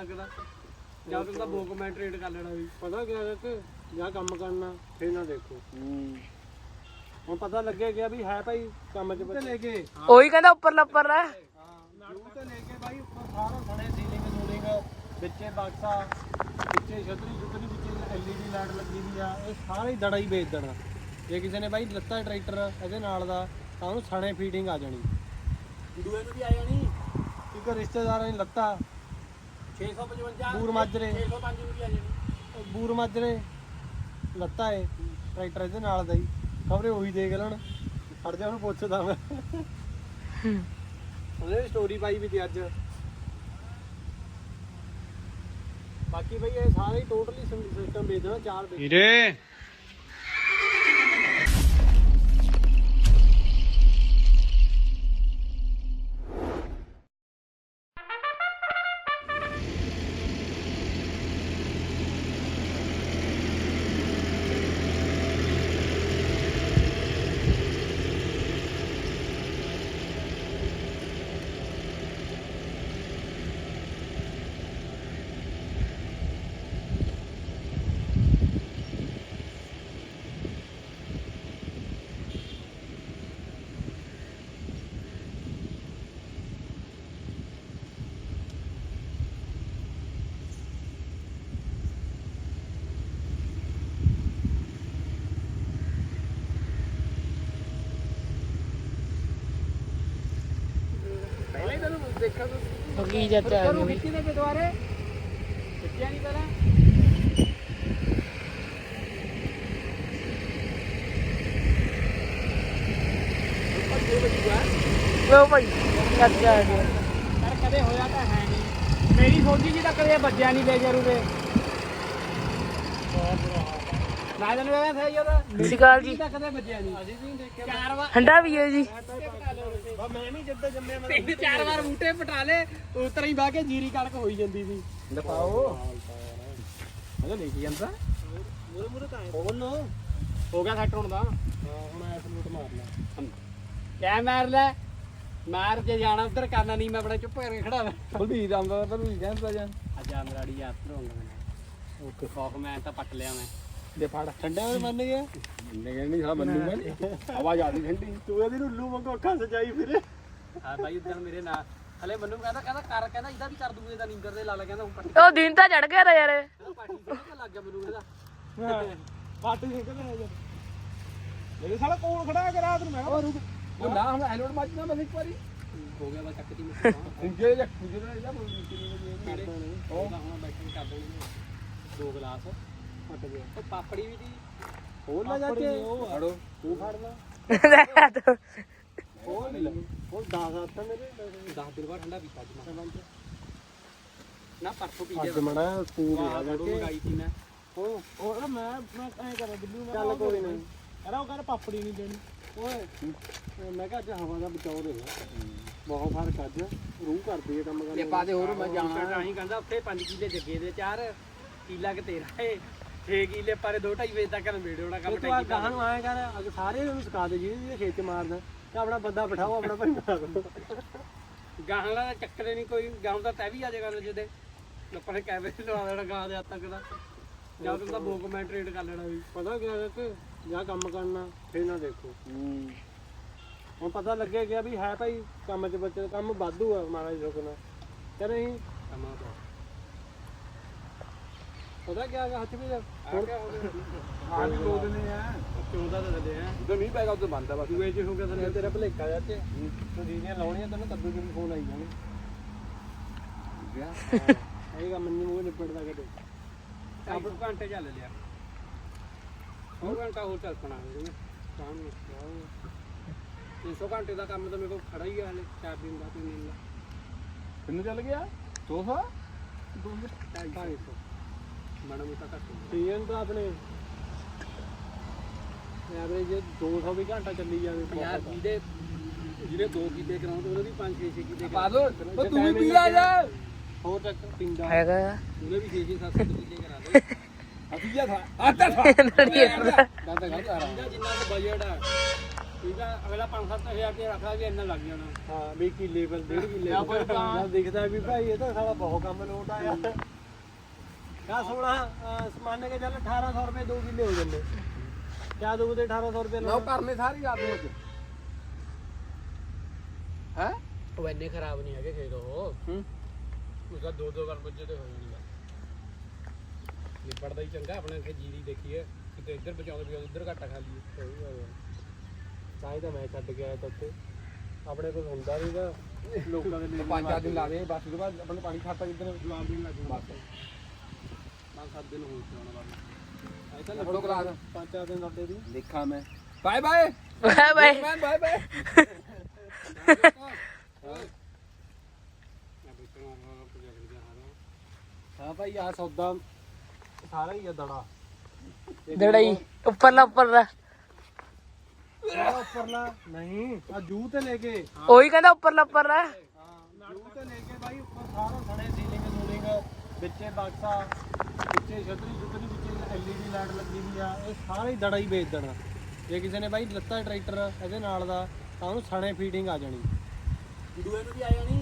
ਤੱਕ ਦਾ ਜਾਂ ਤਾਂ ਬੋ ਕਮੈਂਟ ਰੇਟ ਕਰ ਲੈਣਾ ਵੀ। ਪਤਾ ਕਿਆ ਹੈ ਕਿ ਜਾਂ ਕੰਮ ਕਰਨਾ ਫੇਰ ਨਾ ਦੇਖੋ। ਹੁਣ ਪਤਾ ਲੱਗਿਆ ਗਿਆ ਵੀ ਹੈ ਭਾਈ ਕੰਮ 'ਚ ਬੱਚੇ। ਲੈ ਕੇ। ਉਹੀ ਕਹਿੰਦਾ ਉੱਪਰ ਲੱਪਰ ਰਹਿ। ਸ਼ੁਰੂ ਤੋਂ ਲੈ ਕੇ ਭਾਈ ਉੱਪਰ ਸਾਰਾ ਸਣੇ ਸੀਲਿੰਗ ਸੂਲਿੰਗ ਵਿੱਚੇ ਬਕਸਾ ਵਿੱਚੇ ਛਤਰੀ ਛਤਰੀ ਵਿੱਚ ਐਲਈਡੀ ਲਾਈਟ ਲੱਗੀ ਵੀ ਆ ਇਹ ਸਾਰਾ ਹੀ ਦੜਾ ਹੀ ਵੇਚ ਦੇਣਾ। ਜੇ ਕਿਸੇ ਨੇ ਭਾਈ ਲੱਤਾ ਟਰੈਕਟਰ ਇਹਦੇ ਨਾਲ ਦਾ ਤਾਂ ਉਹਨੂੰ ਸਣੇ ਫੀਡਿੰਗ ਆ ਜਾਣੀ। ਦੂਏ ਨੂੰ ਵੀ ਆ ਜਾਣੀ। ਇੱਕ ਰਿਸ਼ਤੇਦਾਰਾਂ ਨੇ ਲੱਤਾ 655 ਬੂਰ ਮਾਜਰੇ 605 ਨੂੰ ਵੀ ਆ ਜਾਣੀ ਬੂਰ ਮਾਜਰੇ ਲੱਤਾ ਏ ਟਰੈਕਟਰ ਇਹਦੇ ਨਾਲ ਦਾ ਹੀ ਖਬਰੇ ਉਹੀ ਦੇਖ ਲੈਣ। ਖੜ ਜਾ ਉਹਨੂੰ ਪੁੱਛਦਾ ਮੈਂ। ਉਹਨੇ ਸਟੋਰੀ ਪਾਈ ਵੀ ਤੇ ਅੱਜ। ਬਾਕੀ ਬਈ ਇਹ ਸਾਰੇ ਟੋਟਲੀ ਸਿਸਟਮ ਵੇਚ ਦੇਣਾ ਚਾਰ ਵੇਚ ਹੀਰੇ ਪਹਿਲਾਂ ਹੀ ਤੈਨੂੰ ਦੇਖਣ ਨੂੰ ਕੀ ਆ ਗਈ? ਖਿੱਚੀ ਦੇ ਦੁਆਰੇ ਖਿੱਚਿਆ ਨਹੀਂ ਪਹਿਲਾਂ। ਲੋ ਭਾਈ ਆ ਗਿਆ ਪਰ ਕਦੇ ਹੋਇਆ ਤਾਂ ਹੈ ਨਹੀਂ ਮੇਰੀ ਫੌਜੀ ਜੀ ਤਾਂ ਕਦੇ ਵੱਜਿਆ ਨਹੀਂ ਬੇਜਰੂ ਦੇ। ਮੈਂ ਤੈਨੂੰ ਕਹਿੰਦਾ ਸਹੀ ਉਹਦਾ। ਅਕਾਲ ਜੀ। ਤਾਂ ਕਦੇ ਵੱਜਿਆ ਨਹੀਂ ਅਸੀਂ ਵੀ ਦੇਖਿਆ। ਚਾਰ ਵਾਰ ਠੰਡਾ ਵੀ ਹੈ ਜੀ। ਬਾ ਮੈਂ ਵੀ ਜਿੱਦਾਂ ਜੰਮਿਆ ਮੈਂ ਤਿੰਨ ਚਾਰ ਵਾਰ ਬੂਟੇ ਪਟਾ ਲੇ ਉਸ ਤਰ੍ਹਾਂ ਹੀ ਬਾਹ ਕੇ ਜੀਰੀ ਕਣਕ ਹੋਈ ਜਾਂਦੀ ਸੀ। ਦਿਖਾਓ। ਅਜਾ ਲੈ ਕੇ ਜਾਂਦਾ। ਮੂਰੇ ਮੂਰੇ ਤਾਂ ਬੋਲ ਹੋ ਗਿਆ ਸੈੱਟ ਹੁਣ ਦਾ। ਹੁਣ ਐਸ ਲੂਟ ਮਾਰ ਲੈ ਕਿਆ ਮਾਰ ਲੈ। ਮਾਰ ਜੇ ਜਾਣਾ ਉਧਰ ਕਰਨਾ ਨਹੀਂ ਮੈਂ ਬੜਾ ਚੁੱਪ ਕਰਕੇ ਖੜਾ ਵਾ ਬਲਬੀਰ ਆਉਂਦਾ ਤਾਂ ਵੀ ਕਹਿੰਦਾ ਜਾਂ। ਅੱਜ ਆਮਰਾੜੀ ਯਾਤਰਾ ਹੋਣਾ ਮੈਂ ਓਕੇ। ਖੌਫ ਮੈਂ ਤਾਂ ਪੱਟ ਲਿਆ ਮੈਂ। ਦੇ ਫੜ। ਠੰਡੇ ਹੋਏ ਮੰਨ ਗਿਆ। ਮੰਨੇ ਨਹੀਂ ਹਾਂ ਮੰਨੂ ਮੈਂ ਆਵਾਜ਼ ਆਦੀ ਠੰਡੀ। ਤੂੰ ਇਹਦੀ ਨੂੰ ਲੂ ਵਾਂਗੂ ਅੱਖਾਂ ਸਜਾਈ ਫਿਰੇ। ਹਾਂ ਬਾਈ ਉਧਰ ਮੇਰੇ ਨਾਲ ਹਲੇ ਮੈਨੂੰ ਕਹਿੰਦਾ ਕਹਿੰਦਾ ਕਰ ਕਹਿੰਦਾ ਇਹਦਾ ਵੀ ਕਰ ਦੂੰਗੇ ਇਹਦਾ ਨੀਂਦਰ ਦੇ ਲਾ ਲੈ ਕਹਿੰਦਾ ਹੁਣ ਪੱਟੀ ਉਹ ਦਿਨ ਤਾਂ ਚੜ ਗਿਆ ਤਾ ਯਾਰ। ਪਾਟੀ ਤੇ ਲੱਗ ਗਿਆ ਮੈਨੂੰ ਕਹਿੰਦਾ। ਫੱਟ ਨਹੀਂ ਕਿਤੇ ਹੈ ਮੇਰੇ ਸਾਲਾ ਕੋਲ ਖੜਾ ਕੇ ਰਾਤ ਨੂੰ ਮੈਂ ਕਿਹਾ ਰੁਕ। ਉਹ ਨਾ ਹੁਣ ਹੈਲਮਟ ਮਾਜਣਾ ਮੈਂ ਇੱਕ ਵਾਰੀ। ਹੋ ਗਿਆ ਬਾ ਚੱਕਦੀ ਮੈਂ ਜਾਂ ਦੂਜੇ ਦਾ ਇਹਦਾ ਬੋਲ ਨੇੜੇ ਉਹ ਹੁਣ ਬੈਠਣ ਕਰ ਦੋ ਗਲਾਸ। ਫੱਟ ਗਿਆ। ਉਹ ਪਾਪੜੀ ਵੀ ਦੀ। ਹੋਰ ਨਾ ਜਾ ਕੇ। ਫੜੋ ਤੂੰ ਫੜ ਲੈ। ਹੋਰ ਮਿਲ ਹੋਰ 10 ਆਤਾ ਮੇਰੇ 10 ਦਿਨ ਬਾਅਦ ਠੰਡਾ ਪੀਤਾ ਅੱਜ ਮੈਂ। ਨਾ ਪਰਸੋਂ ਪੀ ਅੱਜ ਮੜਾ ਤੂੰ ਆ ਜਾ ਕੇ ਮੰਗਾਈ ਸੀ ਮੈਂ। ਉਹ ਉਹ ਮੈਂ ਮੈਂ ਐ ਕਰਾਂ ਬਿੱਲੂ ਮੈਂ ਚੱਲ ਕੋਈ ਨਹੀਂ। ਅਰੇ ਉਹ ਕਹਿੰਦਾ ਪਾਪੜੀ ਨਹੀਂ ਦੇਣੀ। ਓਏ ਮੈਂ ਕਿਹਾ ਅੱਜ ਹਵਾ ਦਾ ਬਚਾਓ ਦੇ ਬਹੁਤ ਫ਼ਰਕ ਅੱਜ। ਰੂਹ ਕਰਦੀ ਹੈ ਕੰਮ ਤੇ ਪਾ ਦੇ ਹੋਰ ਮੈਂ ਜਾਣਾ। ਨਹੀਂ ਕਹਿੰਦਾ ਉੱਥੇ 5 ਕਿੱਲੇ ਜੱਗੇ ਦੇ ਚਾਰ। ਕਿੱਲਾ ਕਿ ਤੇਰਾ ਏ। 6 ਕਿੱਲੇ ਪਾਰੇ 2.5 ਵਜੇ ਤੱਕ ਮੇੜੇ ਹੋਣਾ ਕੰਮ ਤੂੰ ਆ ਗਾਹਾਂ ਨੂੰ ਆਇਆ ਕਰ ਅਗ ਸਾਰੇ ਨੂੰ ਸਿਖਾ ਦੇ ਜਿਹਨੇ ਜਿਹਨੇ ਖੇਤ ਚ ਮਾਰਦਾ ਤੇ ਆਪਣਾ ਬੰਦਾ ਬਿਠਾਓ ਆਪਣਾ ਭਾਈ ਮਾਰੋ ਗਾਹਾਂ ਦਾ ਚੱਕਰੇ ਨਹੀਂ ਕੋਈ ਗਾਹਾਂ ਦਾ ਤੈ ਵੀ ਆ ਜਾਏਗਾ ਜਿਹਦੇ। ਲੋਕਾਂ ਨੇ ਕੈਮਰੇ ਲਵਾ ਦੇਣਾ ਗਾਹਾਂ ਦੇ ਹੱਦ ਤੱਕ ਦਾ ਜਾਂ ਤਾਂ ਬੋ ਕਮੈਂਟ ਰੇਟ ਕਰ ਲੈਣਾ ਵੀ। ਪਤਾ ਕਿਆ ਹੈ ਕਿ ਜਾਂ ਕੰਮ ਕਰਨਾ ਫੇਰ ਨਾ ਦੇਖੋ। ਹੁਣ ਪਤਾ ਲੱਗਿਆ ਗਿਆ ਵੀ ਹੈ ਭਾਈ ਕੰਮ ਚ ਬੱਚੇ ਕੰਮ ਵਾਧੂ ਆ ਮਹਾਰਾਜ ਰੁਕਣਾ ਤੇ ਨਹੀਂ ਸਮਾਂ ਤੋਂ ਪਤਾ ਕਿਆ ਹੈਗਾ ਹੱਥ ਵੀ ਆ ਗਿਆ ਹੋ ਗਿਆ ਆ ਵੀ ਦੋ ਦਿਨ ਆ। 14 ਦਾ ਦਿੰਦੇ ਆ। ਜਦੋਂ ਮੀਂਹ ਪੈਗਾ ਉਦੋਂ ਬੰਦ ਆ ਬਸ। ਦੂਏ ਚ ਹੋ ਗਿਆ ਤੇ ਤੇਰਾ ਭਲੇਖਾ ਜਾ ਤੇ ਦੀਆਂ ਲਾਉਣੀਆਂ ਤੈਨੂੰ ਕੱਦੂ ਦੇ ਫੋਨ ਆਈ ਜਾਣੇ। ਇਹ ਕੰਮ ਨਹੀਂ ਮੂੰਹ ਨਿਪੜਦਾ ਕਦੇ। ਆਪ ਘੰਟੇ ਚੱਲ ਲਿਆ। ਉਹ ਘੰਟਾ ਹੋਰ ਚੱਲ ਪਣਾ ਸ਼ਾਮ ਨੂੰ 300 ਘੰਟੇ ਦਾ ਕੰਮ ਤਾਂ ਮੇਰੇ ਕੋਲ ਖੜਾ ਹੀ ਆ ਹਲੇ ਚਾਰ ਦਿਨ ਦਾ ਤਿੰਨ ਦਿਨ ਦਾ। ਕਿੰਨੇ ਚੱਲ ਗਿਆ? 200 ਢਾਈ ਸੌ। ਮਾੜਾ ਮੋਟਾ ਘੱਟ ਹੁੰਦਾ। ਸੀਜ਼ਨ ਤਾਂ ਆਪਣੇ ਐਵਰੇਜ 200 ਵੀ ਘੰਟਾ ਚੱਲੀ ਜਾਵੇ ਯਾਰ ਜਿਹਦੇ ਜਿਹਨੇ ਦੋ ਕੀਤੇ ਕਰਾਉਂਦੇ ਉਹਦੇ ਵੀ 5 6 6 ਕੀਤੇ ਪਾ ਦੋ ਉਹ ਤੂੰ ਵੀ ਪੀ ਆ ਜਾ ਹੋਰ ਤੱਕ ਪਿੰਡਾ। ਹੈਗਾ ਉਹਨੇ ਵੀ 6 6 7 7 ਕੀਤੇ ਕਰਾ ਦੇ। ਅਸੀਂ ਜਾ ਥਾ ਆਤਾ ਥਾ। ਜਿੰਨਾ ਕੁ ਬਜਟ ਆ ਠੀਕ ਆ ਅਗਲਾ 5-7000 ਰੁਪਏ ਰੱਖਦਾ ਵੀ ਇੰਨਾ ਲੱਗ ਜਾਣਾ। ਹਾਂ ਵੀ ਕਿੱਲੇ ਪਰ ਡੇਢ ਕਿੱਲੇ ਜਾਂ ਕੋਈ ਤਾਂ- ਜਦ ਦਿਖਦਾ ਵੀ ਭਾਈ ਇਹ ਤਾਂ ਸਾਲਾ ਬਹੁਤ ਕੰਮ ਲੋਟ ਆਇਆ। ਕਾ 16 ਮੰਨ ਕੇ ਚੱਲ 1800 ਰੁਪਏ 2 ਕਿੱਲੇ ਹੋ ਜਾਂਦੇ। ਕਿਆ ਦੋ ਤੇ 1800 ਰੁਪਏ ਨਾ ਉਹ ਕਰਨੇ ਸਾਰੀ ਰਾਤ ਨੂੰ ਅੱਜ। ਹੈ? ਉਹ ਇੰਨੇ ਖਰਾਬ ਨਹੀਂ ਹੈਗੇ ਖੇਤ ਉਹ। ਹੂੰ। ਉਸਦਾ ਦੋ ਦੋ ਗਣ ਬੱਜੇ ਤੇ ਹੋ ਜਾਣਗੇ ਨਿਪੜਦਾ ਹੀ ਚੰਗਾ ਆਪਣੇ ਕਿ ਜੀਰੀ ਦੇਖੀਏ। ਕਿਤੇ ਇੱਧਰ ਬਚਾਉਂਦੇ ਵੀ ਇੱਧਰ ਘਾਟਾ ਖਾ ਲਈਏ। ਸਹੀ ਗੱਲ ਹੈ ਚਾਹੀ ਤਾਂ ਮੈਂ ਛੱਡ ਕੇ ਆਇਆ ਤਾਂ ਉੱਥੇ। ਆਪਣੇ ਕੋਲ ਹੁੰਦਾ ਨਹੀਂਗਾ ਲੋਕਾਂ ਦੇ ਪੰਜ ਚਾਰ ਦਿਨ ਲਾ ਦੇ ਬਸ ਉਹਦੇ ਬਾਅਦ ਆਪਣੇ ਪਾਣੀ ਖਾਤਾ ਕਿੱਧਰ ਜਵਾਬ ਨਹੀਂ ਲੱਗਣਾ ਬਸ। ਪੰਜ ਸੱਤ ਦਿਨ ਹੋ ਚੁੱਕੇ ਬਾਬਾ ਐ ਤਾਂ ਦੇ ਪੰਜ ਚਾਰ ਦਿਨ ਸਾਡੇ ਦੀ। ਦੇਖਾਂ ਮੈਂ। Bye bye. Bye bye. Bye bye ਦਾ ਹਾਰਾ ਹਾਂ ਭਾਈ ਆ ਸੌਦਾ ਸਾਰਾ ਹੀ ਆ ਦੜਾ। ਦੜਾਈ ਉੱਪਰਲਾ ਉੱਪਰਲਾ। ਸਾਰਾ ਉੱਪਰਲਾ? ਨਹੀਂ ਆ ਜੂ ਤੇ ਲੈ ਕੇ। ਉਹੀ ਕਹਿੰਦਾ ਉੱਪਰਲਾ ਉੱਪਰਲਾ। ਹਾਂ ਜੂ ਤੇ ਲੈ ਕੇ ਭਾਈ ਉੱਪਰ ਸਾਰਾ ਸਣੇ ਸੀਲਿੰਗ ਸੂਲਿੰਗ ਵਿੱਚੇ ਬਾਕਸਾ। ਵਿੱਚੇ ਛਤਰੀ ਛਤਰੀ ਵਿੱਚ ਐਲਈਡੀ ਲਾਈਟ ਲੱਗੀ ਵੀ ਆ ਇਹ ਸਾਰਾ ਹੀ ਦੜਾ ਹੀ ਵੇਚ ਦੇਣਾ। ਜੇ ਕਿਸੇ ਨੇ ਭਾਈ ਲੱਤਾ ਟਰੈਕਟਰ ਇਹਦੇ ਨਾਲ ਦਾ ਤਾਂ ਉਹਨੂੰ ਸਣੇ ਫੀਡਿੰਗ ਆ ਜਾਣੀ। ਦੂਏ ਨੂੰ ਵੀ ਆ ਜਾਣੀ।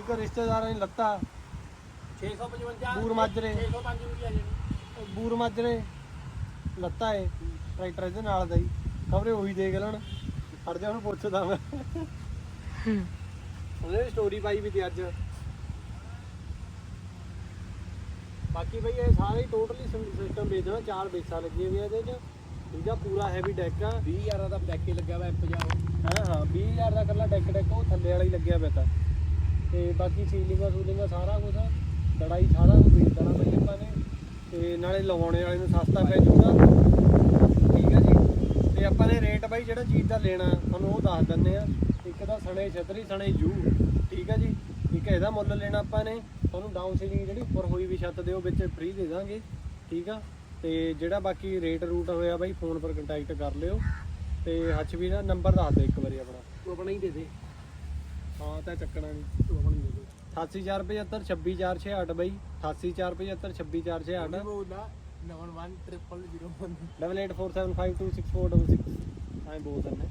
ਇੱਕ ਰਿਸ਼ਤੇਦਾਰਾਂ ਨੇ ਲੱਤਾ 655 ਬੂਰ ਮਾਜਰੇ। 605 ਨੂੰ ਵੀ ਆ ਜਾਣੀ। ਬੂਰ ਮਾਜਰੇ ਲੱਤਾ ਏ ਟਰੈਕਟਰ ਇਹਦੇ ਨਾਲ ਦਾ ਹੀ। ਖਬਰੇ ਉਹੀ ਦੇਖ ਲੈਣ। ਫੜ ਜਾ ਉਹਨੂੰ ਪੁੱਛਦਾ ਮੈਂ। ਉਹਨੇ ਸਟੋਰੀ ਪਾਈ ਵੀ ਤੇ ਅੱਜ। ਬਾਕੀ ਬਈ ਇਹ ਸਾਰੇ ਹੀ ਟੋਟਲੀ ਸਿਸਟਮ ਵੇਚਣਾ ਚਾਰ ਬੇਸਾਂ ਲੱਗੀਆਂ ਹੋਈਆਂ ਇਹਦੇ ਚ। ਠੀਕ ਆ ਪੂਰਾ ਹੈਵੀ ਡੈਕ ਆ। 20000 ਦਾ ਡੈਕ ਹੀ ਲੱਗਿਆ ਵਾ ਪੰਜਾਬ ਹਾਂ ਹਾਂ 20000 ਦਾ ਕੱਲਾ ਡੈਕ ਡੈਕ ਉਹ ਥੱਲੇ ਵਾਲਾ ਹੀ ਲੱਗਿਆ ਪਿਆ ਤਾਂ। ਤੇ ਬਾਕੀ ਸੀਲਿੰਗਾਂ ਸੂਲਿੰਗਾਂ ਸਾਰਾ ਕੁਝ ਲੜਾਈ ਸਾਰਾ ਕੁਝ ਵੇਚ ਦੇਣਾ ਬਈ ਆਪਾਂ ਨੇ। ਤੇ ਨਾਲੇ ਲਵਾਉਣੇ ਵਾਲੇ ਨੂੰ ਸਸਤਾ ਪੈ ਜਾਊਗਾ। ਠੀਕ ਹੈ ਜੀ। ਤੇ ਆਪਾਂ ਨੇ ਰੇਟ ਬਾਈ ਜਿਹੜਾ ਚੀਜ਼ ਦਾ ਲੈਣਾ ਤੁਹਾਨੂੰ ਉਹ ਦੱਸ ਦਿੰਨੇ ਆ। ਇੱਕ ਤਾਂ ਸਣੇ ਛਤਰੀ ਸਣੇ ਜੂ। ਠੀਕ ਹੈ ਜੀ। ਇੱਕ ਇਹਦਾ ਮੁੱਲ ਲੈਣਾ ਆਪਾਂ ਨੇ। ਤੁਹਾਨੂੰ ਡਾਊਨ ਸੀਲਿੰਗ ਜਿਹੜੀ ਉੱਪਰ ਹੋਈ ਵੀ ਛੱਤ ਦੇ ਉਹ ਵਿੱਚ ਫ੍ਰੀ ਦੇ ਦਾਂਗੇ ਠੀਕ ਆ। ਤੇ ਜਿਹੜਾ ਬਾਕੀ ਰੇਟ ਰੂਟ ਹੋਇਆ ਬਾਈ ਫੋਨ ਪਰ ਕੰਟੈਕਟ ਕਰ ਲਿਓ। ਤੇ ਹੱਚ ਵੀ ਦਾ ਨੰਬਰ ਦੱਸ ਦੇ ਇੱਕ ਵਾਰੀ ਆਪਣਾ। ਤੂੰ ਆਪਣਾ ਹੀ ਦੇ ਦੇ। ਹਾਂ ਤਾਂ ਚੱਕਣਾ ਨਹੀਂ। ਤੂੰ ਆਪਣਾ ਹੀ ਦੇ ਦੇ। 88475 26468 ਬਾਈ। 88475 26468 ਬੋਲਦਾ 911001 8847526466 ਐਂ ਬੋਲ ਦਿੰਦੇ।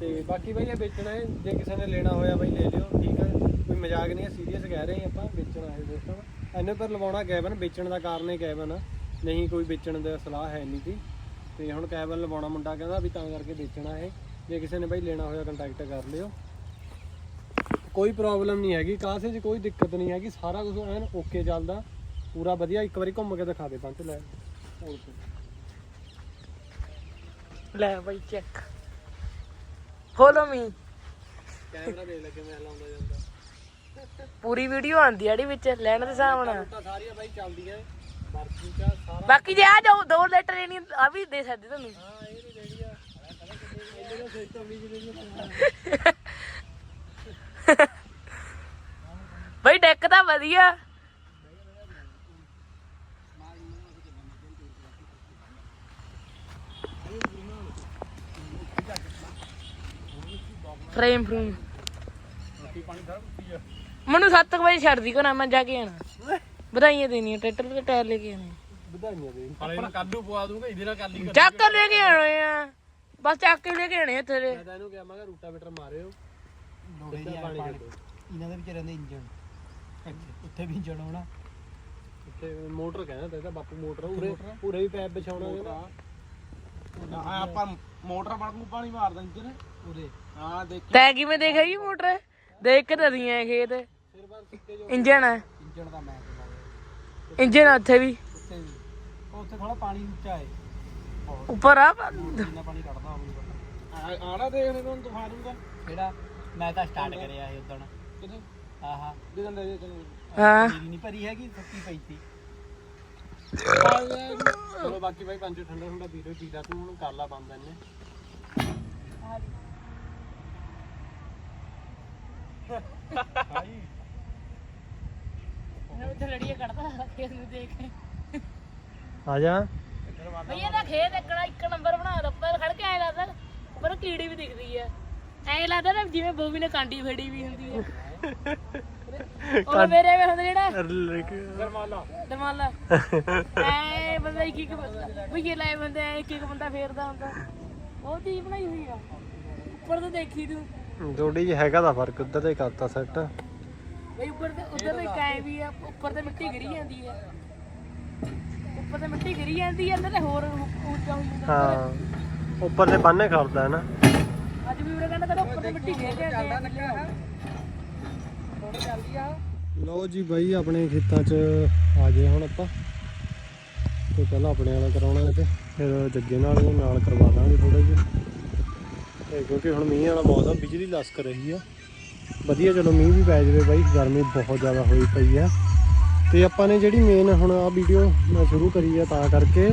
ਤੇ ਬਾਕੀ ਬਾਈ ਇਹ ਵੇਚਣਾ ਹੈ ਜੇ ਕਿਸੇ ਨੇ ਲੈਣਾ ਹੋਇਆ ਬਾਈ ਲੈ ਲਿਓ ਠੀਕ ਹੈ ਕੋਈ ਮਜ਼ਾਕ ਨਹੀਂ ਹੈ ਸੀਰੀਅਸ ਕਹਿ ਰਹੇ ਹਾਂ ਆਪਾਂ ਵੇਚਣਾ ਹੈ ਸਿਸਟਮ ਐਨੇ ਪਰ ਲਵਾਉਣਾ ਕੈਬਨ ਵੇਚਣ ਦਾ ਕਾਰਨ ਹੈ ਕੈਬਨ ਨਹੀਂ ਕੋਈ ਵੇਚਣ ਦਾ ਸਲਾਹ ਹੈ ਨਹੀਂ ਸੀ ਤੇ ਹੁਣ ਕੈਬਨ ਲਵਾਉਣਾ ਮੁੰਡਾ ਕਹਿੰਦਾ ਵੀ ਤਾਂ ਕਰਕੇ ਵੇਚਣਾ ਹੈ ਜੇ ਕਿਸੇ ਨੇ ਬਾਈ ਲੈਣਾ ਹੋਇਆ ਕੰਟੈਕਟ ਕਰ ਲਿਓ। ਕੋਈ ਪ੍ਰੋਬਲਮ ਨਹੀਂ ਹੈਗੀ। ਕਾਸੇ 'ਚ ਕੋਈ ਦਿੱਕਤ ਨਹੀਂ ਹੈਗੀ। ਸਾਰਾ ਕੁਝ ਐਨ ਓਕੇ ਚੱਲਦਾ। ਪੂਰਾ ਵਧੀਆ। ਇੱਕ ਵਾਰੀ ਘੁੰਮ ਕੇ ਦਿਖਾ ਦੇ ਪੰਜ ਲੈ। ਲੈ ਬਾਈ ਚੈੱਕ ਫੋਲੋ ਮੀ ਕੈਮਰਾ ਦੇਖ ਲੈ ਕਿਵੇਂ ਹਲਾਉਂਦਾ ਜਾਂਦਾ। ਪੂਰੀ ਵੀਡੀਓ ਆਂਦੀ ਆੜੀ ਵਿੱਚ ਲੈਣ ਦੇ ਹਿਸਾਬ ਨਾਲ। ਤਾਂ ਸਾਰੀਆਂ ਬਾਈ ਚੱਲਦੀਆਂ ਮਾਰਕੀ ਦਾ ਸਾਰਾ ਬਾਕੀ ਜੇ ਆ ਜਾਓ ਦੋ ਲੈਟਰ ਨਹੀਂ ਆ ਵੀ ਦੇ ਸਕਦੇ ਤੁਹਾਨੂੰ। ਹਾਂ ਇਹ ਵੀ ਜਿਹੜੀ ਆ। ਇਹਦੇ ਦਾ ਸਿਸਟਮ ਵੀ ਜਿਹੜੀ ਬਈ ਡੈਕ ਤਾਂ ਵਧੀਆ। ਫਰੇਮ ਫਰੂਮ। ਮੈਨੂੰ 7 ਵਜੇ ਛੱਡਦੀ ਕੋ ਨਾ ਮੈਂ ਜਾ ਕੇ ਆਣਾ ਵਧਾਈਆਂ ਦੇਣੀਆਂ ਟਰੈਕਟਰ ਤੇ ਟਾਇਰ ਲੈ ਕੇ ਆਣੇ ਵਧਾਈਆਂ ਦੇ ਆਪਣਾ ਕੱਲੂ ਪਵਾ ਦੂੰਗਾ ਇਹਦੇ ਨਾਲ ਕਰ ਲਈ ਚੱਕ ਲੈ ਕੇ ਆਣੇ ਆ। ਬਸ ਚੱਕ ਕੇ ਲੈ ਕੇ ਆਣੇ ਇੱਥੇ ਦੇ। ਮੈਂ ਤਾਂ ਇਹਨੂੰ ਕਿਹਾ ਮੈਂ ਕਿਹਾ ਰੂਟਾਵੇਟਰ ਮਾਰਿਓ। ਲੋੜੇ ਸਿੱਧਾ ਪਾਣੀ ਛੱਡੋ। ਇਹਨਾਂ ਦੇ ਵਿਚਾਰਿਆਂ ਦੇ ਇੰਜਣ। ਉੱਥੇ ਵੀ ਇੰਜਣ ਹੋਣਾ। ਉੱਥੇ ਮੋਟਰ ਕਹਿੰਦਾ ਤੇ ਇਹਦਾ ਬਾਪੂ ਮੋਟਰ ਉਰੇ ਉਰੇ ਵੀ ਪੈਪ ਵਿਛਾਉਣਾ ਇਹਦਾ ਆਪਾਂ ਮੋਟਰ ਵਾਂਗੂ ਪਾਣੀ ਮਾਰਦਾ ਇੰਜਨ ਉਰੇ। ਹਾਂ ਦੇਖ ਤੈ ਕਿਵੇਂ ਦੇਖਿਆ ਜੀ ਮੋਟਰ? ਦੇਖ ਖੇਤ ਫਿਰ ਬਾਅਦ ਸਿੱਕੇ ਜੋ ਇੰਜਣ ਹੈ ਇੰਜਣ ਦਾ ਮੈਂ ਇੰਜਣ ਆ ਉੱਥੇ ਵੀ। ਉੱਥੇ ਵੀ ਉੱਥੇ ਥੋੜਾ ਪਾਣੀ ਉੱਚਾ ਹੈ ਉੱਪਰ ਆ ਇੰਨਾ ਪਾਣੀ ਕੱਢਦਾ ਹੋਊਗਾ ਆੜਾ ਦੇਖਣੇ ਨੂੰ ਦਿਖਾ ਦੂੰਗਾ। ਕਿਹੜਾ? ਮੈਂ ਤਾਂ ਸਟਾਰਟ ਕਰਿਆ ਸੀ ਉਦੋਂ ਕਿਤੇ ਆਹਾ। ਦੇ ਦਿੰਦੇ ਜੇ ਤੈਨੂੰ? ਹਾਂ। ਮੇਰੀ ਨਹੀਂ ਭਰੀ ਹੈਗੀ ਸੁੱਕੀ ਪਈ ਸੀ। ਚਲੋ ਬਾਕੀ ਬਾਈ ਪੰਜ ਠੰਡਾ ਠੰਡਾ ਪੀ ਲਓ ਪੀ ਲਾ ਤੂੰ ਹੁਣ ਕਰ ਲਾ ਬੰਦ ਇਹਨੇ ਉੱਥੇ ਲੜੀਏ ਕੱਢਦਾ ਖੇਤ ਨੂੰ ਦੇਖ ਆ ਜਾ। ਬਈ ਇਹਦਾ ਖੇਤ ਇੱਕੜਾ ਇੱਕ ਨੰਬਰ ਬਣਾ ਦੋ ਉੱਪਰ ਖੜ ਕੇ ਐ ਲੱਗਦਾ ਉੱਪਰ ਕੀੜੀ ਵੀ ਦਿਖਦੀ ਆ। ਐ ਲੱਗਦਾ ਨਾ ਜਿਵੇਂ ਬੋਬੀ ਨੇ ਕਾਂਡੀ ਫੜੀ ਵੀ ਹੁੰਦੀ ਆ। ਉਹ ਮੇਰੇ ਵੇ ਹੁੰਦਾ ਜਿਹੜਾ ਗਰਮਾਲਾ ਦਮਾਲਾ ਐ ਬੰਦਾ ਇੱਕ ਇੱਕ ਬੰਦਾ ਇਹ ਲੈ ਬੰਦੇ ਇੱਕ ਇੱਕ ਬੰਦਾ ਫੇਰਦਾ ਹੁੰਦਾ। ਉਹ ਚੀਜ਼ ਬਣਾਈ ਹੋਈ ਆ। ਉੱਪਰ ਤੋਂ ਦੇਖੀ ਤੂੰ। ਥੋੜੀ ਜਿਹੀ ਹੈਗਾ ਦਾ ਫ਼ਰਕ ਉੱਧਰ ਤੇ ਕਰਤਾ ਸੈੱਟ ਬਈ ਉੱਪਰ ਤੇ ਉਧਰ ਤੇ ਕਾਇ ਵੀ ਆ ਉੱਪਰ ਤੇ ਮਿੱਟੀ ਗਿਰੀ ਜਾਂਦੀ ਹੈ ਉੱਪਰ ਤੇ ਮਿੱਟੀ ਗਿਰੀ ਜਾਂਦੀ ਹੈ ਅੰਦਰ ਤੇ ਹੋਰ ਉੱਚਾ ਹੋ ਜਾਂਦਾ। ਹਾਂ ਉੱਪਰ ਤੇ ਬੰਨੇ ਖੜਦਾ ਹੈ ਨਾ। ਅੱਜ ਵੀ ਵੀਰੇ ਕਹਿੰਦਾ ਉੱਪਰ ਤੇ ਮਿੱਟੀ ਗਿਰ ਜਾਂਦੀ ਹੈ ਲਓ ਜੀ ਬਾਈ ਆਪਣੇ ਖੇਤਾਂ 'ਚ ਆ ਗਏ ਹੁਣ ਆਪਾਂ। ਤੇ ਪਹਿਲਾਂ ਆਪਣੇ ਵਾਲਾ ਕਰਾਉਣਾ ਤੇ ਫਿਰ ਜੱਗੇ ਨਾਲ ਵੀ ਨਾਲ ਕਰਵਾ ਦਾਂਗੇ ਥੋੜਾ ਜਿਹਾ। ਤੇ ਕਿਉਂਕਿ ਹੁਣ ਮੀਂਹ ਵਾਲਾ ਮੌਸਮ, ਬਿਜਲੀ ਲਸਕ ਰਹੀ ਆ। ਵਧੀਆ ਚਲੋ ਮੀਂਹ ਵੀ ਪੈ ਜਾਵੇ ਬਾਈ, ਗਰਮੀ ਬਹੁਤ ਜ਼ਿਆਦਾ ਹੋਈ ਪਈ ਆ। ਤੇ ਆਪਾਂ ਨੇ ਜਿਹੜੀ ਮੇਨ ਹੁਣ ਆ ਵੀਡੀਓ ਮੈਂ ਸ਼ੁਰੂ ਕਰੀ ਆ ਤਾਂ ਕਰਕੇ,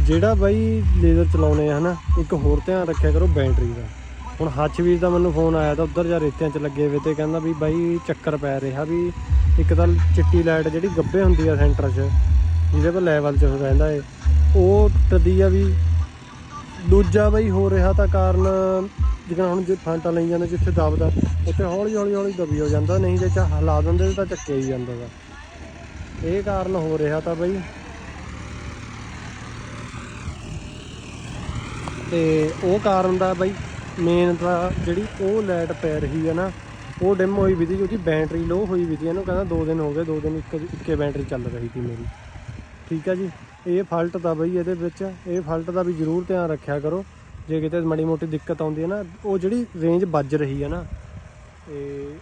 ਜਿਹੜਾ ਬਾਈ ਲੇਜ਼ਰ ਚਲਾਉਣੇ ਆ ਹਨਾ, ਇੱਕ ਹੋਰ ਧਿਆਨ ਰੱਖਿਆ ਕਰੋ ਬੈਟਰੀ ਦਾ। ਹੁਣ ਹੱਚਵੀਰ ਦਾ ਮੈਨੂੰ ਫੋਨ ਆਇਆ ਤਾਂ ਉੱਧਰ ਜਾ ਰੇਤਿਆਂ 'ਚ ਲੱਗੇ ਹੋਏ ਤੇ ਕਹਿੰਦਾ ਵੀ ਬਾਈ ਚੱਕਰ ਪੈ ਰਿਹਾ ਵੀ ਇੱਕ ਤਾਂ ਚਿੱਟੀ ਲਾਈਟ ਜਿਹੜੀ ਗੱਬੇ ਹੁੰਦੀ ਆ ਸੈਂਟਰ 'ਚ, ਜਿਹਦੇ ਪਰ ਲੈਵਲ 'ਚ ਰਹਿੰਦਾ ਏ। ਉਹ ਟੱਦੀ ਆ ਵੀ ਦੂਜਾ ਬਈ ਹੋ ਰਿਹਾ ਤਾਂ ਕਾਰਨ ਜਿਵੇਂ ਹੁਣ ਜੇ ਫਾਂਟਾ ਲਈ ਜਾਂਦਾ ਜਿੱਥੇ ਦਬਦਾ, ਉੱਥੇ ਹੌਲੀ ਹੌਲੀ ਹੌਲੀ ਦਬੀ ਹੋ ਜਾਂਦਾ, ਨਹੀਂ ਜੇ ਚਾ ਹਿਲਾ ਦਿੰਦੇ ਤਾਂ ਚੱਕਿਆ ਹੀ ਜਾਂਦਾ ਵਾ। ਇਹ ਕਾਰਨ ਹੋ ਰਿਹਾ ਤਾਂ ਬਈ। ਤੇ ਉਹ ਕਾਰਨ ਦਾ ਬਈ ਮੇਨ ਤਾਂ ਜਿਹੜੀ ਉਹ ਲਾਈਟ ਪੈ ਰਹੀ ਹੈ ਨਾ, ਉਹ ਡਿਮ ਹੋਈ ਵੀ ਤੀ ਕਿਉਂਕਿ ਬੈਟਰੀ ਲੋ ਹੋਈ ਵੀ ਤੀ ਇਹਨੂੰ ਕਹਿੰਦਾ 2 ਦਿਨ ਹੋ ਗਏ 2 ਦਿਨ ਇੱਕ, ਇੱਕੇ ਬੈਟਰੀ ਚੱਲ ਰਹੀ ਸੀ ਮੇਰੀ। ਠੀਕ ਹੈ ਜੀ? ਇਹ ਫਾਲਟ ਦਾ ਬਈ ਇਹਦੇ ਵਿੱਚ, ਇਹ ਫਾਲਟ ਦਾ ਵੀ ਜ਼ਰੂਰ ਧਿਆਨ ਰੱਖਿਆ ਕਰੋ। ਜੇ ਕਿਤੇ ਮਾੜੀ ਮੋਟੀ ਦਿੱਕਤ ਆਉਂਦੀ ਹੈ ਨਾ, ਉਹ ਜਿਹੜੀ ਰੇਂਜ ਵੱਜ ਰਹੀ ਹੈ ਨਾ, ਇਹ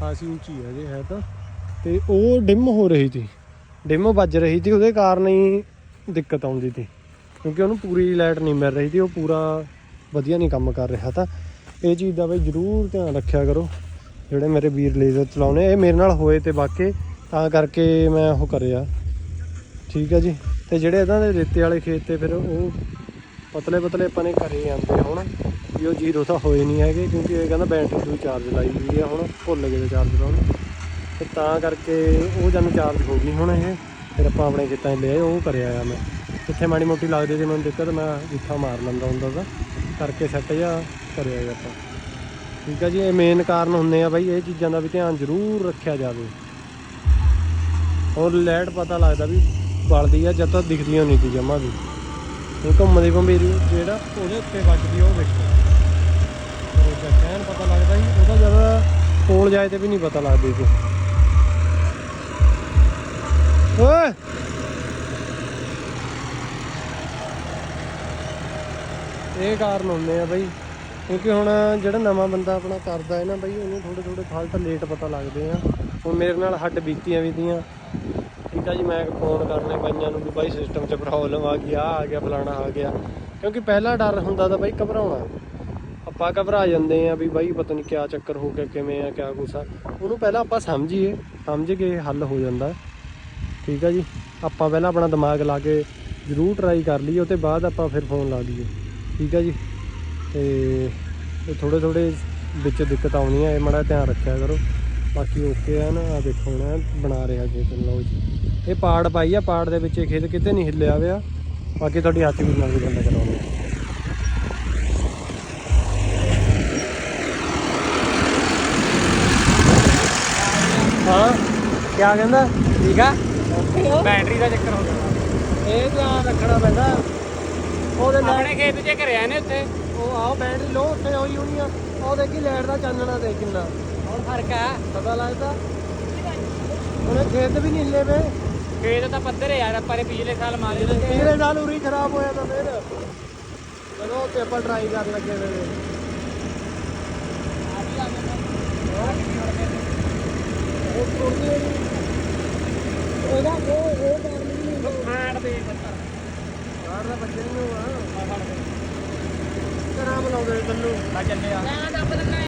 ਖਾਸੀ ਉੱਚੀ ਹੈ ਜੇ ਹੈ ਤਾਂ। ਤੇ ਉਹ ਡਿਮ ਹੋ ਰਹੀ ਸੀ। ਡਿਮ ਵੱਜ ਰਹੀ ਸੀ, ਉਹਦੇ ਕਾਰਨ ਹੀ ਦਿੱਕਤ ਆਉਂਦੀ ਸੀ। ਕਿਉਂਕਿ ਉਹਨੂੰ ਪੂਰੀ ਲਾਈਟ ਨਹੀਂ ਮਿਲ ਰਹੀ ਸੀ, ਉਹ ਪੂਰਾ ਵਧੀਆ ਨਹੀਂ ਕੰਮ ਕਰ ਰਿਹਾ ਤਾਂ। ਇਹ ਚੀਜ਼ ਦਾ ਬਈ ਜ਼ਰੂਰ ਧਿਆਨ ਰੱਖਿਆ ਕਰੋ। ਜਿਹੜੇ ਮੇਰੇ ਵੀਰ ਲੇਜ਼ਰ ਚਲਾਉਣੇ ਇਹ ਮੇਰੇ ਨਾਲ ਹੋਏ ਤੇ ਵਾਕੇ ਤਾਂ ਕਰਕੇ ਮੈਂ ਉਹ ਕਰਿਆ। ਠੀਕ ਹੈ ਜੀ। ਤੇ ਜਿਹੜੇ ਇਹਨਾਂ ਦੇ ਰੇਤੇ ਵਾਲੇ ਖੇਤ ਤੇ ਫਿਰ ਉਹ ਪਤਲੇ ਪਤਲੇ ਆਪਾਂ ਨੇ ਘਰੇ ਆਂਦੇ ਹੁਣ, ਵੀ ਉਹ ਜ਼ੀਰੋ ਤਾਂ ਹੋਏ ਨਹੀਂ ਹੈਗੇ, ਕਿਉਂਕਿ ਇਹ ਕਹਿੰਦਾ ਬੈਟਰੀ ਤੋਂ ਚਾਰਜ ਲਾਈ ਹੋਈ ਆ ਹੁਣ, ਭੁੱਲ ਗਏ ਚਾਰਜ ਲਾਉਣ। ਤੇ ਤਾਂ ਕਰਕੇ ਉਹ ਜਨ ਚਾਰਜ ਹੋ ਗਈ ਹੁਣ ਇਹ। ਫਿਰ ਆਪਾਂ ਆਪਣੇ ਖੇਤਾਂ 'ਚ ਲਿਆਏ ਉਹ ਕਰਿਆ ਆ ਮੈਂ। ਜਿੱਥੇ ਮਾੜੀ ਮੋਟੀ ਲੱਗਦੀ ਜੇ ਮੈਨੂੰ ਦਿੱਕਤ, ਮੈਂ ਜਿੱਥਾ ਮਾਰ ਲੈਂਦਾ ਹੁੰਦਾ ਤਾਂ ਕਰਕੇ ਸੈੱਟ ਜਾ ਕਰਿਆ ਆਪਾਂ। ਠੀਕ ਆ ਜੀ, ਇਹ ਮੇਨ ਕਾਰਨ ਹੁੰਦੇ ਆ ਬਾਈ, ਇਹ ਚੀਜ਼ਾਂ ਦਾ ਵੀ ਧਿਆਨ ਜ਼ਰੂਰ ਰੱਖਿਆ ਜਾਵੇ। ਔਰ ਲੈਟ ਪਤਾ ਲੱਗਦਾ ਵੀ ਬਲਦੀ ਆ, ਜਦ ਤੱਕ ਦਿਖਦੀਆਂ ਨਹੀਂ ਤੀ ਜਮਾ ਵੀ। ਇਹ ਘੁੰਮਦੀ ਘੁੰਮੇਰੀ ਜਿਹੜਾ ਉਹਦੇ ਉੱਤੇ ਵੱਜਦੀ ਉਹ ਵੇਖੋ ਪਰ ਕਹਿਣ ਪਤਾ ਲੱਗਦਾ ਜੀ ਉਹਦਾ ਜ਼ਿਆਦਾ ਕੋਲ ਜਾਏ ਤੇ ਵੀ ਨਹੀਂ ਪਤਾ ਲੱਗਦੀ ਸੀ। ਓਏ! ਇਹ ਕਾਰਨ ਹੁੰਦੇ ਆ ਬਈ, ਕਿਉਂਕਿ ਹੁਣ ਜਿਹੜਾ ਨਵਾਂ ਬੰਦਾ ਆਪਣਾ ਕਰਦਾ ਹੈ ਨਾ ਬਈ, ਉਹਨੂੰ ਥੋੜੇ ਥੋੜੇ ਫਾਲਟ ਲੇਟ ਪਤਾ ਲੱਗਦੇ ਆ। ਹੁਣ ਮੇਰੇ ਨਾਲ ਹੱਡ ਬੀਤੀਆਂ ਵੀ ਦੀਆਂ। ਠੀਕ ਆ ਜੀ, ਮੈਂ ਫੋਨ ਕਰਨੇ ਬਾਈਆਂ ਨੂੰ ਵੀ ਬਾਈ ਸਿਸਟਮ 'ਚ ਪ੍ਰੋਬਲਮ ਆ ਗਈ ਆ ਆ ਗਿਆ, ਫਲਾਣਾ ਆ ਗਿਆ। ਕਿਉਂਕਿ ਪਹਿਲਾ ਡਰ ਹੁੰਦਾ ਤਾਂ ਬਾਈ ਘਬਰਾਉਣਾ। ਆਪਾਂ ਘਬਰਾ ਜਾਂਦੇ ਆ ਵੀ ਬਾਈ ਪਤਾ ਨਹੀਂ ਕਿਆ ਚੱਕਰ ਹੋ ਗਿਆ, ਕਿਵੇਂ ਆ, ਕਿਆ ਕੁਛ ਆ। ਉਹਨੂੰ ਪਹਿਲਾਂ ਆਪਾਂ ਸਮਝੀਏ, ਸਮਝ ਕੇ ਹੱਲ ਹੋ ਜਾਂਦਾ। ਠੀਕ ਆ ਜੀ? ਆਪਾਂ ਪਹਿਲਾਂ ਆਪਣਾ ਦਿਮਾਗ ਲਾ ਕੇ ਜ਼ਰੂਰ ਟਰਾਈ ਕਰ ਲਈਏ ਉਹ ਤੇ ਬਾਅਦ ਆਪਾਂ ਫਿਰ ਫੋਨ ਲਾ ਲਈਏ। ਠੀਕ ਆ ਜੀ? ਤੇ ਇਹ ਥੋੜੇ ਥੋੜੇ ਵਿੱਚ ਦਿੱਕਤ ਆਉਣੀ ਆ, ਇਹ ਮਾੜਾ ਧਿਆਨ ਰੱਖਿਆ ਕਰੋ। ਬਾਕੀ ਓਕੇ ਆ ਨਾ ਆ ਦੇਖੋ ਨਾ ਬਣਾ ਰਿਹਾ ਖੇਤ ਲਓ ਜੀ। ਇਹ ਪਾੜ ਪਾਈ ਆ ਪਾੜ ਦੇ ਵਿੱਚ ਇਹ ਖੇਤ ਕਿਤੇ ਨਹੀਂ ਹਿੱਲਿਆ ਹੋਇਆ। ਬਾਕੀ ਤੁਹਾਡੀ ਹੱਥ ਵੀ ਨਾਲ ਬੰਦਾ ਕਰਾਉਂਦੇ ਹਾਂ ਕਿਆ ਕਹਿੰਦਾ? ਠੀਕ ਆ? ਬੈਟਰੀ ਦਾ ਚੱਕਰ ਹੋ ਗਿਆ। ਇਹ ਧਿਆਨ ਰੱਖਣਾ ਪੈਂਦਾ। ਉਹਦੇ ਨਾਲ ਆਪਣੇ ਖੇਤ 'ਚ ਘਰਿਆ ਨੇ ਉੱਥੇ? ਉਹ ਆਓ ਬੈਟਰੀ ਲੋ ਉੱਥੇ ਹੋਈ ਹੋਣੀ ਆ। ਉਹ ਦੇਖੀ ਲਾਈਟ ਦਾ ਚਾਨਣਾ ਦੇ ਕਿੰਨਾ। ਹੋਰ ਫ਼ਰਕ ਆ। ਪਤਾ ਲੱਗਦਾ। ਉਹਨੇ ਖੇਤ ਵੀ ਨਹੀਂ ਹਿੱਲੇ ਵੇ ਖੇਤ ਤਾਂ ਪੱਧਰ ਹੈ ਯਾਰ ਪਰ ਪਿਛਲੇ ਸਾਲ ਮਾਰੇ ਦੇ ਪਿਛਲੇ ਨਾਲ ਉਰੀ ਖਰਾਬ ਹੋਇਆ ਤਾਂ ਫੇਰ। ਚਲੋ ਉੱਤੇ ਆਪਾਂ ਟਰਾਈ ਕਰਨ ਲੱਗੇ ਵੇ ਉਹ ਨੀ। ਉਹਦਾ ਉਹ ਉਹ ਕਰ ਨਹੀਂ ਖਾਣ ਦੇ ਬਾਹਰ ਦਾ ਬੱਚੇ ਨੂੰ ਆ ਘਰਾਂ ਬੁਲਾਉਂਦੇ ਤੈਨੂੰ। ਆ ਦੱਬ ਦਿੰਦਾ